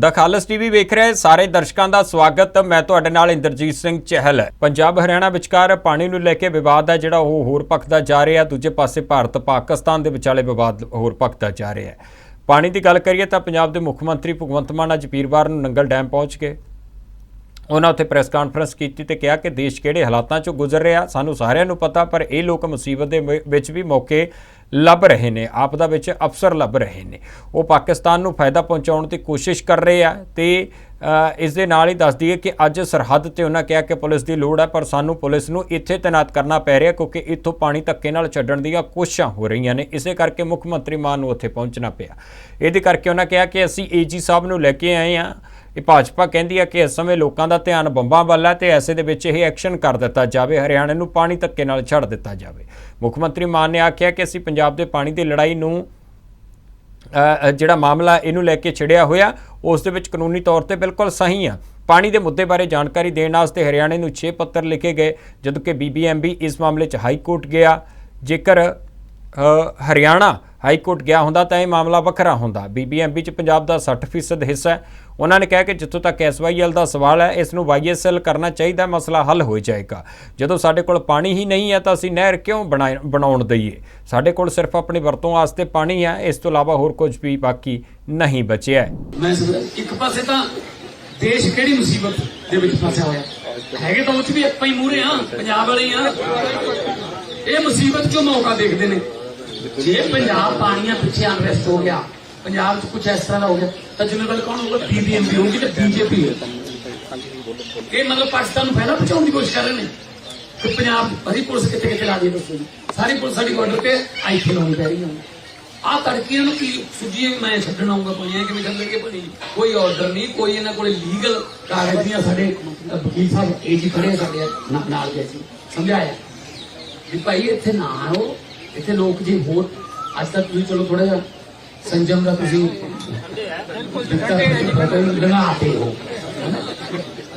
ਦਾ ਖਾਲਸ TV ਵੇਖ ਰਹੇ ਸਾਰੇ ਦਰਸ਼ਕਾਂ ਦਾ ਸਵਾਗਤ। ਮੈਂ ਤੁਹਾਡੇ ਨਾਲ ਇੰਦਰਜੀਤ ਸਿੰਘ ਚਹਿਲ। ਪੰਜਾਬ ਹਰਿਆਣਾ ਵਿਚਕਾਰ ਪਾਣੀ ਨੂੰ ਲੈ ਕੇ ਵਿਵਾਦ ਹੈ, ਜਿਹੜਾ ਉਹ ਹੋਰ ਭਖਦਾ ਜਾ ਰਿਹਾ ਦੂਜੇ ਪਾਸੇ ਭਾਰਤ ਪਾਕਿਸਤਾਨ ਦੇ ਵਿਚਾਲੇ ਵਿਵਾਦ ਹੋਰ ਭਖਦਾ ਜਾ ਰਿਹਾ ਹੈ। ਪਾਣੀ ਦੀ ਗੱਲ ਕਰੀਏ ਤਾਂ ਪੰਜਾਬ ਦੇ ਮੁੱਖ ਮੰਤਰੀ ਭਗਵੰਤ ਮਾਨ ਅੱਜ ਵੀਰਵਾਰ ਨੂੰ ਨੰਗਲ ਡੈਮ ਪਹੁੰਚ ਗਏ। ਉਹਨਾਂ ਉੱਥੇ ਪ੍ਰੈਸ ਕਾਨਫਰੰਸ ਕੀਤੀ ਤੇ ਕਿਹਾ ਕਿ ਦੇਸ਼ ਕਿਹੜੇ ਹਾਲਾਤਾਂ ਚੋਂ ਗੁਜ਼ਰ ਰਿਹਾ, ਸਾਨੂੰ ਸਾਰਿਆਂ ਨੂੰ ਪਤਾ, ਪਰ ਇਹ ਲੋਕ ਮੁਸੀਬਤ ਦੇ ਵਿ- ਵਿੱਚ ਵੀ ਮੌਕੇ ਲੱਭ ਰਹੇ ਨੇ, ਆਪਦਾ ਵਿੱਚ ਅਫਸਰ ਲੱਭ ਰਹੇ ਨੇ। ਉਹ ਪਾਕਿਸਤਾਨ ਨੂੰ ਫਾਇਦਾ ਪਹੁੰਚਾਉਣ ਦੀ ਕੋਸ਼ਿਸ਼ ਕਰ ਰਹੇ ਆ ਤੇ ਇਸ ਦੇ ਨਾਲ ਹੀ ਦੱਸ ਦਈਏ ਕਿ ਅੱਜ ਸਰਹੱਦ ਤੇ ਉਹਨਾਂ ਕਿਹਾ ਕਿ ਪੁਲਿਸ ਦੀ ਲੋੜ ਹੈ, ਪਰ ਸਾਨੂੰ ਪੁਲਿਸ ਨੂੰ ਇੱਥੇ ਤੈਨਾਤ ਕਰਨਾ ਪੈ ਰਿਹਾ ਕਿਉਂਕਿ ਇੱਥੋਂ ਪਾਣੀ ਧੱਕੇ ਨਾਲ ਛੱਡਣ ਦੀਆਂ ਕੋਸ਼ਿਸ਼ਾਂ ਹੋ ਰਹੀਆਂ ਨੇ। ਇਸੇ ਕਰਕੇ ਮੁੱਖ ਮੰਤਰੀ ਮਾਨ ਨੂੰ ਉੱਥੇ ਪਹੁੰਚਣਾ ਪਿਆ। ਇਹਦੇ ਕਰਕੇ ਉਹਨਾਂ ਕਿਹਾ ਕਿ ਅਸੀਂ ਏਜੀ ਸਾਹਿਬ ਨੂੰ ਲੈ ਕੇ ਆਏ ਹਾਂ। ਇਹ ਭਾਜਪਾ ਕਹਿੰਦੀ ਹੈ ਕਿ ਇਸ ਸਮੇਂ ਲੋਕਾਂ ਦਾ ਧਿਆਨ ਬੰਬਾਂ ਵੱਲ ਹੈ ਤੇ ਐਸੇ ਦੇ ਵਿੱਚ ਇਹ ਐਕਸ਼ਨ ਕਰ ਦਿੱਤਾ ਜਾਵੇ, ਹਰਿਆਣਾ ਨੂੰ ਪਾਣੀ ਧੱਕੇ ਨਾਲ ਛੱਡ ਦਿੱਤਾ ਜਾਵੇ। ਮੁੱਖ ਮੰਤਰੀ ਮਾਨ ਨੇ ਆਖਿਆ ਕਿ ਅਸੀਂ ਪੰਜਾਬ ਦੇ ਪਾਣੀ ਦੀ ਲੜਾਈ ਨੂੰ ਜਿਹੜਾ ਮਾਮਲਾ ਇਹਨੂੰ ਲੈ ਕੇ ਛਿੜਿਆ ਹੋਇਆ, ਉਸ ਦੇ ਵਿੱਚ ਕਾਨੂੰਨੀ ਤੌਰ ਤੇ ਬਿਲਕੁਲ ਸਹੀ ਆ। ਪਾਣੀ ਦੇ ਮੁੱਦੇ ਬਾਰੇ ਜਾਣਕਾਰੀ ਦੇਣ ਵਾਸਤੇ ਹਰਿਆਣੇ ਨੂੰ 6 ਪੱਤਰ ਲਿਖੇ ਗਏ ਜਦੋਂ ਕਿ ਬੀਬੀਐਮਬੀ ਇਸ ਮਾਮਲੇ 'ਚ ਹਾਈ ਕੋਰਟ ਗਿਆ। ਜੇਕਰ ਹਰਿਆਣਾ ਹਾਈ ਕੋਰਟ ਗਿਆ ਹੁੰਦਾ ਤਾਂ ਇਹ ਮਾਮਲਾ ਵੱਖਰਾ ਹੁੰਦਾ। ਬੀਬੀਐਮਬੀ 'ਚ ਪੰਜਾਬ ਦਾ 60% ਹਿੱਸਾ ਹੈ। ਉਹਨਾਂ ਨੇ ਕਿਹਾ ਕਿ ਜਿੱਥੋਂ ਤੱਕ ਐਸਵਾਈਐਲ ਦਾ ਸਵਾਲ ਹੈ, ਇਸ ਨੂੰ ਵਾਈਐਸਐਲ ਕਰਨਾ ਚਾਹੀਦਾ ਮਸਲਾ ਹੱਲ ਹੋ ਜਾਏਗਾ। ਜਦੋਂ ਸਾਡੇ ਕੋਲ ਪਾਣੀ ਹੀ ਨਹੀਂ ਹੈ ਤਾਂ ਅਸੀਂ ਨਹਿਰ ਕਿਉਂ ਬਣਾਏ- ਬਣਾਉਣ ਦਈਏ? ਸਾਡੇ ਕੋਲ ਸਿਰਫ ਆਪਣੀ ਵਰਤੋਂ ਵਾਸਤੇ ਪਾਣੀ ਹੈ, ਇਸ ਤੋਂ ਇਲਾਵਾ ਹੋਰ ਕੁਝ ਵੀ ਬਾਕੀ ਨਹੀਂ ਬਚਿਆ ਹੈ। ਇੱਕ ਪਾਸੇ ਤਾਂ ਦੇਸ਼ ਕਿਹੜੀ ਮੁਸੀਬਤ ਦੇ ਵਿੱਚ ਫਸਿਆ ਹੋਇਆ? ਹੈਗੇ ਤਾਂ ਉਹ ਵੀ ਆਪਾਂ ਹੀ ਮੂਰੇ ਆ ਪੰਜਾਬ ਵਾਲੇ ਆ ਇਹ ਮੁਸੀਬਤ ਚੋਂ ਮੌਕਾ ਦੇਖਦੇ ਨੇ? ਜੇ ਪੰਜਾਬ ਪਾਣੀਆਂ ਪਿੱਛੇ ਅਨਰੈਸਟ ਹੋ ਗਿਆ, ਪੰਜਾਬ 'ਚ ਕੁਝ ਇਸ ਤਰ੍ਹਾਂ ਦਾ ਹੋ ਗਿਆ, ਤਾਂ ਜ਼ਿੰਮੇਵਾਰ ਕੌਣ ਹੋਊਗਾ? ਬੀਬੀਐਮਬੀ ਹੋਊਗੀ ਤੇ ਬੀਜੇਪੀ ਇਹ ਮਤਲਬ ਪਾਕਿਸਤਾਨ ਨੂੰ ਫਾਇਦਾ ਪਹੁੰਚਾਉਣ ਦੀ ਕੋਸ਼ਿਸ਼ ਕਰ ਰਹੇ ਨੇ। ਕਿ ਪੰਜਾਬ ਹਰੀ ਪੁਲਿਸ ਕਿੱਥੇ ਕਿੱਥੇ ਲਾ ਦੀ ਦੱਸੋ ਸਾਰੀ ਪੁਲਿਸ ਸਾਡੀ ਬਾਰਡਰ ਤੇ ਆਈਥੇ ਲਾਉਣੀ ਪੈ ਰਹੀ ਹੈ। ਆਹ ਤੜਕੀਆਂ ਨੂੰ ਕੀ ਸੁਝੀ ਮੈਂ ਛੱਡਣ ਆਉਂਗਾ ਕੋਈ ਕਿਵੇਂ ਚੱਲਣਗੇ ਭਾਈ ਕੋਈ ਆਰਡਰ ਨਹੀਂ, ਕੋਈ ਇਹਨਾਂ ਕੋਲੇ ਲੀਗਲ ਕਾਗਜ਼ ਆ ਸਾਡੇ। ਵਕੀਲ ਸਾਹਿਬ, ਇਹ ਖੜੇ ਸਾਡੇ ਨਾਲ ਦੇ ਸੀ ਸਮਝਾਇਆ। ਵੀ ਭਾਈ ਇੱਥੇ ਨਾ ਆਓ ਇੱਥੇ ਲੋਕ ਜੀ ਹੋਰ, ਅੱਜ ਤੱਕ ਤੁਸੀਂ ਚਲੋ ਥੋੜਾ ਜਿਹਾ ਸੰਜਮ ਦਾ ਤੁਸੀਂ ਲਗਾਤੇ ਹੋ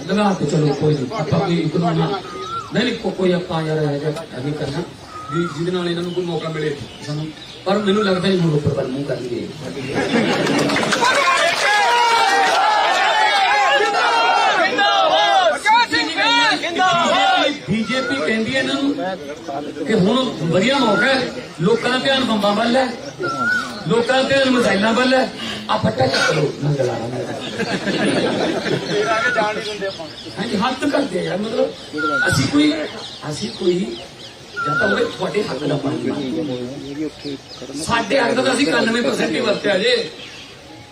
ਲਗਾਤੇ ਚਲੋ, ਕੋਈ ਨਹੀਂ, ਆਪਾਂ ਕੋਈ ਕਾਨੂੰਨ ਨਹੀਂ ਨਹੀਂ ਕੋਈ ਆਪਾਂ ਯਾਰ ਇਹ ਜਿਹਾ ਅਭੀ ਕਰਨਾ। ਵੀ ਜਿਹਦੇ ਨਾਲ ਇਹਨਾਂ ਨੂੰ ਕੋਈ ਮੌਕਾ ਮਿਲੇ ਸਾਨੂੰ। ਪਰ ਮੈਨੂੰ ਲੱਗਦਾ ਨਹੀਂ ਹੁਣ ਉੱਪਰ ਵੱਲ ਮੂੰਹ ਕਰਨਗੇ ਬੀਜੇਪੀ ਕਹਿੰਦੀ ਹੈ ਇਹਨਾਂ ਨੂੰ ਕਿ ਹੁਣ ਵਧੀਆ ਮੌਕਾ ਹੈ। ਲੋਕਾਂ ਦਾ ਧਿਆਨ ਬੰਬਾਂ ਵੱਲ ਹੈ। ਲੋਕਾਂ ਦਾ ਧਿਆਨ ਮਜ਼ਾਈਲਾਂ ਵੱਲ ਹੈ। ਆ ਫੱਟਾ ਚੱਕ ਲੋ ਮੰਗਲਾ ਹਾਂਜੀ, ਹੱਥ ਕਰਦੇ ਯਾਰ, ਮਤਲਬ ਅਸੀਂ ਕੋਈ ਅਸੀਂ ਕੋਈ ਜਾਂ ਤਾਂ ਉਹਦੇ ਤੁਹਾਡੇ ਹੱਕ ਦਾ ਪਾਣੀ ਸਾਡੇ ਹੱਕ ਦਾ ਅਸੀਂ 91% ਹੀ ਵਰਤਿਆ ਜੇ।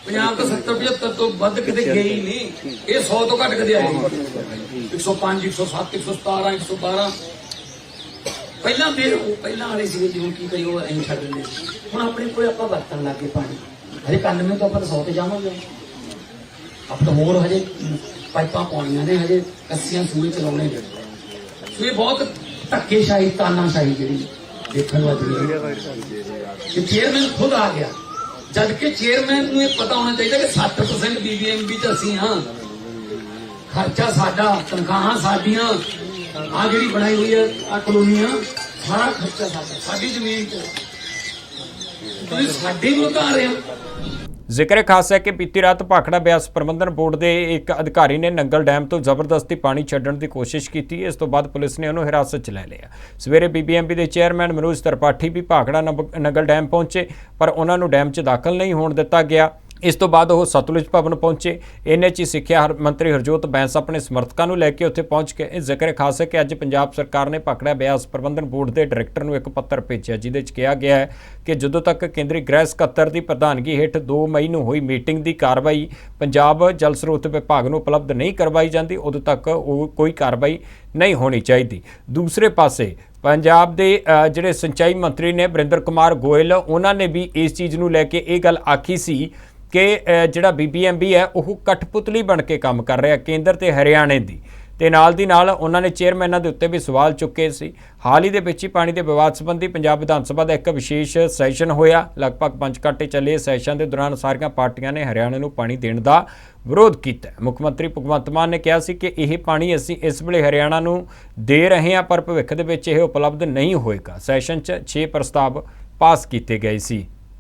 ਪੰਜਾਬ ਤਾਂ 70 75 ਤੋਂ ਵੱਧ ਕਿਤੇ ਗਏ ਹੀ ਨਹੀਂ। ਇਹ 100 ਤੋਂ ਘੱਟ ਕਦੇ ਆਏ ਨਹੀਂ। 105 107 117 112 ਪਹਿਲਾਂ ਫਿਰ ਉਹ ਪਹਿਲਾਂ ਵਾਲੇ ਸੀਗੇ ਜਿਵੇਂ ਕੀ ਕਰੀ ਉਹ ਐਂ ਛੱਡ ਦਿੰਦੇ ਹੁਣ ਆਪਣੇ ਕੋਲੇ ਆਪਾਂ ਵਰਤਣ ਲੱਗੇ ਪਾਣੀ। ਹਜੇ 91 ਤੋਂ ਆਪਾਂ 100 ਤੇ ਜਾਵਾਂਗੇ। ਆਪ ਤਾਂ ਹੋਰ ਹਜੇ ਪਾਈਪਾਂ ਪਾਉਣੀਆਂ ਨੇ, ਹਜੇ ਕੱਸੀਆਂ ਸੂਏ ਚਲਾਉਣੇ ਨੇ। ਸੋ ਇਹ ਬਹੁਤ ਧੱਕੇਸ਼ਾਹੀ, ਤਾਨਾਸ਼ਾਹੀ ਜਿਹੜੀ ਦੇਖਣ ਨੂੰ ਅੱਜ ਕਿ ਚੇਅਰਮੈਨ ਖੁਦ ਆ ਗਿਆ। ਜਦ ਕਿ ਚੇਅਰਮੈਨ ਨੂੰ ਇਹ ਪਤਾ ਹੋਣਾ ਚਾਹੀਦਾ ਕਿ 60% ਬੀਬੀਐਮਬੀ ਚ ਅਸੀਂ ਹਾਂ। ਖਰਚਾ ਸਾਡਾ, ਤਨਖਾਹਾਂ ਸਾਡੀਆਂ। ਆ ਜਿਹੜੀ ਬਣਾਈ ਹੋਈ ਹੈ ਆ ਕਲੋਨੀਆਂ ਸਾਰਾ ਖਰਚਾ ਸਾਡਾ, ਸਾਡੀ ਜ਼ਮੀਨ ਤੇ। ਤੁਸੀਂ ਸਾਡੇ ਨੂੰ ਲੁਕਾ ਰਹੇ ਹੋ। ਜ਼ਿਕਰ ਖਾਸ ਹੈ ਕਿ ਬੀਤੀ ਰਾਤ ਭਾਖੜਾ ਬਿਆਸ ਪ੍ਰਬੰਧਨ ਬੋਰਡ ਦੇ ਇੱਕ ਅਧਿਕਾਰੀ ਨੇ ਨੰਗਲ ਡੈਮ ਤੋਂ ਜ਼ਬਰਦਸਤੀ ਪਾਣੀ ਛੱਡਣ ਦੀ ਕੋਸ਼ਿਸ਼ ਕੀਤੀ। ਇਸ ਤੋਂ ਬਾਅਦ ਪੁਲਿਸ ਨੇ ਉਹਨੂੰ ਹਿਰਾਸਤ 'ਚ ਲੈ ਲਿਆ। ਸਵੇਰੇ ਬੀਬੀਐਮਪੀ ਦੇ ਚੇਅਰਮੈਨ ਮਨੋਜ ਤਰਪਾਠੀ ਵੀ ਭਾਖੜਾ ਨੰਬ- ਨੰਗਲ ਡੈਮ ਪਹੁੰਚੇ, ਪਰ ਉਹਨਾਂ ਨੂੰ ਡੈਮ 'ਚ ਦਾਖਲ ਨਹੀਂ ਹੋਣ ਦਿੱਤਾ ਗਿਆ। ਇਸ ਤੋਂ ਬਾਅਦ ਉਹ ਸਤਲੁਜ ਭਵਨ ਪਹੁੰਚੇ। ਇਹਨੇ 'ਚ ਹੀ ਸਿੱਖਿਆ ਹਰ- ਮੰਤਰੀ ਹਰਜੋਤ ਬੈਂਸ ਆਪਣੇ ਸਮਰਥਕਾਂ ਨੂੰ ਲੈ ਕੇ ਉੱਥੇ ਪਹੁੰਚ ਕੇ ਇਹ ਜ਼ਿਕਰ ਖਾਸ ਹੈ ਕਿ ਅੱਜ ਪੰਜਾਬ ਸਰਕਾਰ ਨੇ ਭਾਖੜਾ ਬਿਆਸ ਪ੍ਰਬੰਧਨ ਬੋਰਡ ਦੇ ਡਾਇਰੈਕਟਰ ਨੂੰ ਇੱਕ ਪੱਤਰ ਭੇਜਿਆ, ਜਿਹਦੇ 'ਚ ਕਿਹਾ ਗਿਆ ਹੈ ਕਿ ਜਦੋਂ ਤੱਕ ਕੇਂਦਰੀ ਗ੍ਰਹਿ ਸਕੱਤਰ ਦੀ ਪ੍ਰਧਾਨਗੀ ਹੇਠ 2 ਮਈ ਨੂੰ ਹੋਈ ਮੀਟਿੰਗ ਦੀ ਕਾਰਵਾਈ ਪੰਜਾਬ ਜਲ ਸਰੋਤ ਵਿਭਾਗ ਨੂੰ ਉਪਲਬਧ ਨਹੀਂ ਕਰਵਾਈ ਜਾਂਦੀ, ਉਦੋਂ ਤੱਕ ਉਹ ਕੋਈ ਕਾਰਵਾਈ ਨਹੀਂ ਹੋਣੀ ਚਾਹੀਦੀ। ਦੂਸਰੇ ਪਾਸੇ ਪੰਜਾਬ ਦੇ ਜਿਹੜੇ ਸਿੰਚਾਈ ਮੰਤਰੀ ਨੇ ਬਰਿੰਦਰ ਕੁਮਾਰ ਗੋਇਲ, ਉਹਨਾਂ ਨੇ ਵੀ ਇਸ ਚੀਜ਼ ਨੂੰ ਲੈ ਕੇ ਇਹ ਗੱਲ ਆਖੀ ਸੀ ਕਿ ਅ, ਜਿਹੜਾ ਬੀਬੀਐਮਬੀ ਹੈ ਉਹ ਕਠਪੁਤਲੀ ਬਣ ਕੇ ਕੰਮ ਕਰ ਰਿਹਾ ਕੇਂਦਰ ਤੇ ਹਰਿਆਣੇ ਦੀ। ਤੇ ਨਾਲ ਦੀ ਨਾਲ ਉਹਨਾਂ ਨੇ ਚੇਅਰਮੈਨਾਂ ਦੇ ਉੱਤੇ ਵੀ ਸਵਾਲ ਚੁੱਕੇ ਸੀ। ਹਾਲ ਹੀ ਦੇ ਵਿੱਚ ਹੀ ਪਾਣੀ ਦੇ ਵਿਵਾਦ ਸੰਬੰਧੀ ਪੰਜਾਬ ਵਿਧਾਨ ਸਭਾ ਦਾ ਇੱਕ ਵਿਸ਼ੇਸ਼ ਸੈਸ਼ਨ ਹੋਇਆ। ਲਗਭਗ 5 ਘੰਟੇ ਚੱਲੇ ਸੈਸ਼ਨ ਦੇ ਦੌਰਾਨ ਸਾਰੀਆਂ ਪਾਰਟੀਆਂ ਨੇ ਹਰਿਆਣਾ ਨੂੰ ਪਾਣੀ ਦੇਣ ਦਾ ਵਿਰੋਧ ਕੀਤਾ। ਮੁੱਖ ਮੰਤਰੀ ਭਗਵੰਤ ਮਾਨ ਨੇ ਕਿਹਾ ਸੀ ਕਿ ਇਹ ਪਾਣੀ ਅਸੀਂ ਇਸ ਵੇਲੇ ਹਰਿਆਣਾ ਨੂੰ ਦੇ ਰਹੇ ਹਾਂ ਪਰ ਭਵਿੱਖ ਦੇ ਵਿੱਚ ਇਹ ਉਪਲਬਧ ਨਹੀਂ ਹੋਏਗਾ। ਸੈਸ਼ਨ 'ਚ 6 ਪ੍ਰਸਤਾਵ ਪਾਸ ਕੀਤੇ ਗਏ ਸੀ।